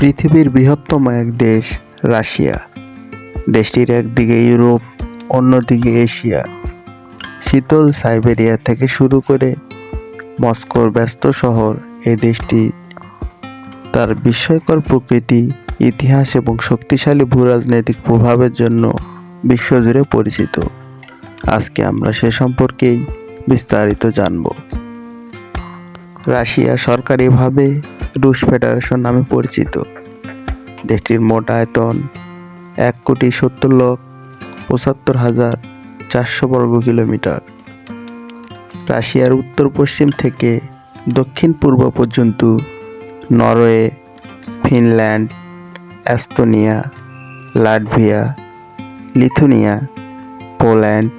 পৃথিবীর বৃহত্তম এক দেশ রাশিয়া। দেশটির একদিকে ইউরোপ, অন্যদিকে এশিয়া। শীতল সাইবেরিয়া থেকে শুরু করে মস্কোর ব্যস্ত শহর এই দেশটি। তার বিস্ময়কর প্রকৃতি, ইতিহাস এবং শক্তিশালী ভূরাজনৈতিক প্রভাবের জন্য বিশ্বজুড়ে পরিচিত। আজকে আমরা সে সম্পর্কেই বিস্তারিত জানব। রাশিয়া সরকারিভাবে রুশ ফেডারেশন নামে পরিচিত। দেশটির মোট আয়তন এক কোটি সত্তর লক্ষ পঁচাত্তর হাজার চারশো বর্গ কিলোমিটার। রাশিয়ার উত্তর পশ্চিম থেকে দক্ষিণ পূর্ব পর্যন্ত Norway, Finland Estonia Latvia, Lithuania, Poland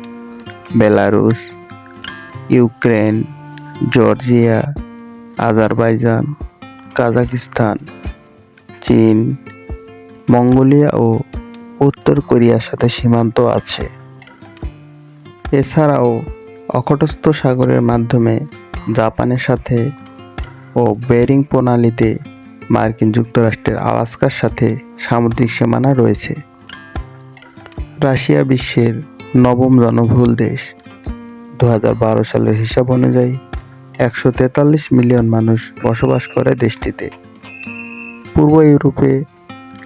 Belarus Ukraine, Georgia, Azerbaijan Kazakhstan, চীন, মঙ্গোলিয়া ও উত্তর কোরিয়ার সাথে সীমান্ত আছে। এছাড়াও অকটস্থ সাগরের মাধ্যমে জাপানের সাথে ও বেরিং প্রণালীতে মার্কিন যুক্তরাষ্ট্রের আলাস্কার সাথে সামুদ্রিক সীমানা রয়েছে। রাশিয়া বিশ্বের নবম জনবহুল দেশ। দু হাজার বারো সালের হিসাব অনুযায়ী একশো তেতাল্লিশ মিলিয়ন মানুষ বসবাস করে দেশটিতে। পূর্ব ইউরোপে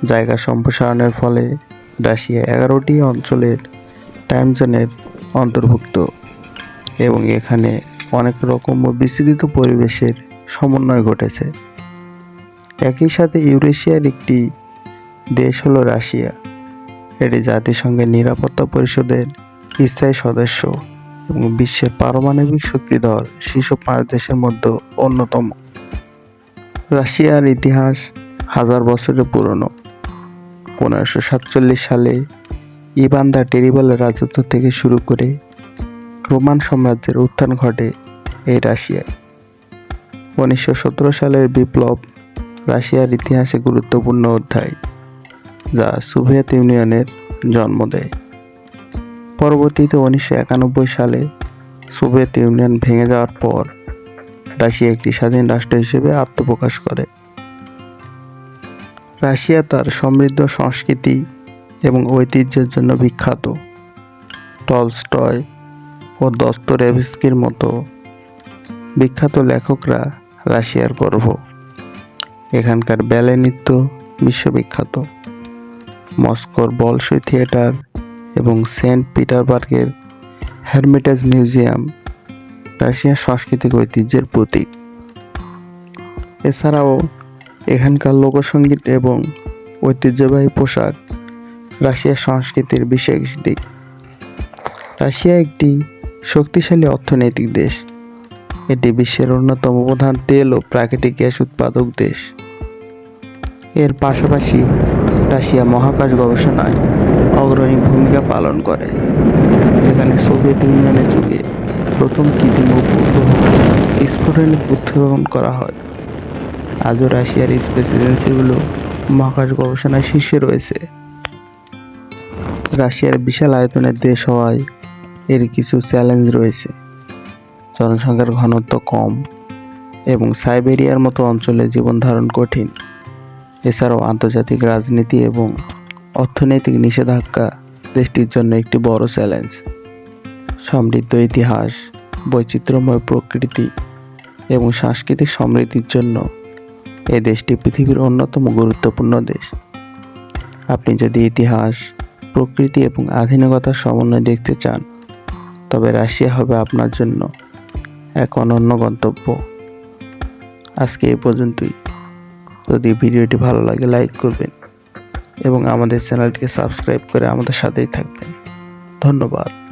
জায়গা সম্প্রসারণের ফলে রাশিয়া এগারোটি অঞ্চলের টাইম জোনের অন্তর্ভুক্ত এবং এখানে অনেক রকম ও বিস্তৃত পরিবেশের সমন্বয় ঘটেছে। একই সাথে ইউরেশিয়ার একটি দেশ হলো রাশিয়া। এটি জাতিসংঘের নিরাপত্তা পরিষদের স্থায়ী সদস্য। এবং বিশ্বের পারমাণবিক শক্তিধর শীর্ষ পাঁচ দেশের মধ্যে অন্যতম। রাশিয়ার ইতিহাস হাজার বছরের পুরনো। পনেরোশো সাতচল্লিশ সালে ইভান দ্য টেরিবলের রাজত্ব থেকে শুরু করে রোমান সাম্রাজ্যের উত্থান ঘটে এই রাশিয়ায়। উনিশশো সতেরো সালের বিপ্লব রাশিয়ার ইতিহাসে গুরুত্বপূর্ণ অধ্যায়, যা সোভিয়েত ইউনিয়নের জন্ম দেয়। পরবর্তীতে উনিশশো একানব্বই সালে সোভিয়েত ইউনিয়ন ভেঙে যাওয়ার পর রাশিয়া একটি স্বাধীন রাষ্ট্র হিসেবে আত্মপ্রকাশ করে। রাশিয়া তার সমৃদ্ধ সংস্কৃতি এবং ঐতিহ্যের জন্য বিখ্যাত। টলস্টয় ও দস্তরেভস্কির মতো বিখ্যাত লেখকরা রাশিয়ার গর্ব। এখানকার ব্যালে নৃত্য বিশ্ববিখ্যাত। মস্কোর বলসই থিয়েটার এবং সেন্ট পিটারবার্গের হেরমিটেজ মিউজিয়াম, রাশিয়ার সাংস্কৃতিক ঐতিহ্যের প্রতীক। এছাড়াও, এখানকার লোকসঙ্গীত এবং ঐতিহ্যবাহী পোশাক রাশিয়ার সংস্কৃতির বিশেষ দিক। রাশিয়া একটি শক্তিশালী অর্থনৈতিক দেশ। এটি বিশ্বের অন্যতম প্রধান তেল ও প্রাকৃতিক গ্যাস উৎপাদক দেশ। এর পাশাপাশি রাশিয়া মহাকাশ গবেষণায় অগ্রণী ভূমিকা পালন করে। যেখানে সোভিয়েত ইউনিয়নের যুগে প্রথম কৃত্রিম স্ফোটনিক উৎক্ষেপণ করা হয়। আজও রাশিয়ার স্পেস এজেন্সিগুলো মহাকাশ গবেষণায় শীর্ষে রয়েছে। রাশিয়ার বিশাল আয়তনের দেশ হওয়ায় এর কিছু চ্যালেঞ্জ রয়েছে। জনসংখ্যার ঘনত্ব কম এবং সাইবেরিয়ার মতো অঞ্চলে জীবন ধারণ কঠিন। এছাড়াও আন্তর্জাতিক রাজনীতি এবং অর্থনৈতিক নিষেধাজ্ঞা দেশটির জন্য একটি বড় চ্যালেঞ্জ সমৃদ্ধ ইতিহাস, বৈচিত্র্যময় প্রকৃতি এবং সাংস্কৃতিক সমৃদ্ধির জন্য এই দেশটি পৃথিবীর অন্যতম গুরুত্বপূর্ণ দেশ। আপনি যদি ইতিহাস, প্রকৃতি এবং আধুনিকতার সমন্বয় দেখতে চান, তবে রাশিয়া হবে আপনার জন্য এক অনন্য গন্তব্য। আজকে এই পর্যন্তই। যদি ভিডিওটি ভালো লাগে লাইক করবেন। এবং আমাদের চ্যানেলটিকে সাবস্ক্রাইব করে আমাদের সাথেই থাকবেন। ধন্যবাদ।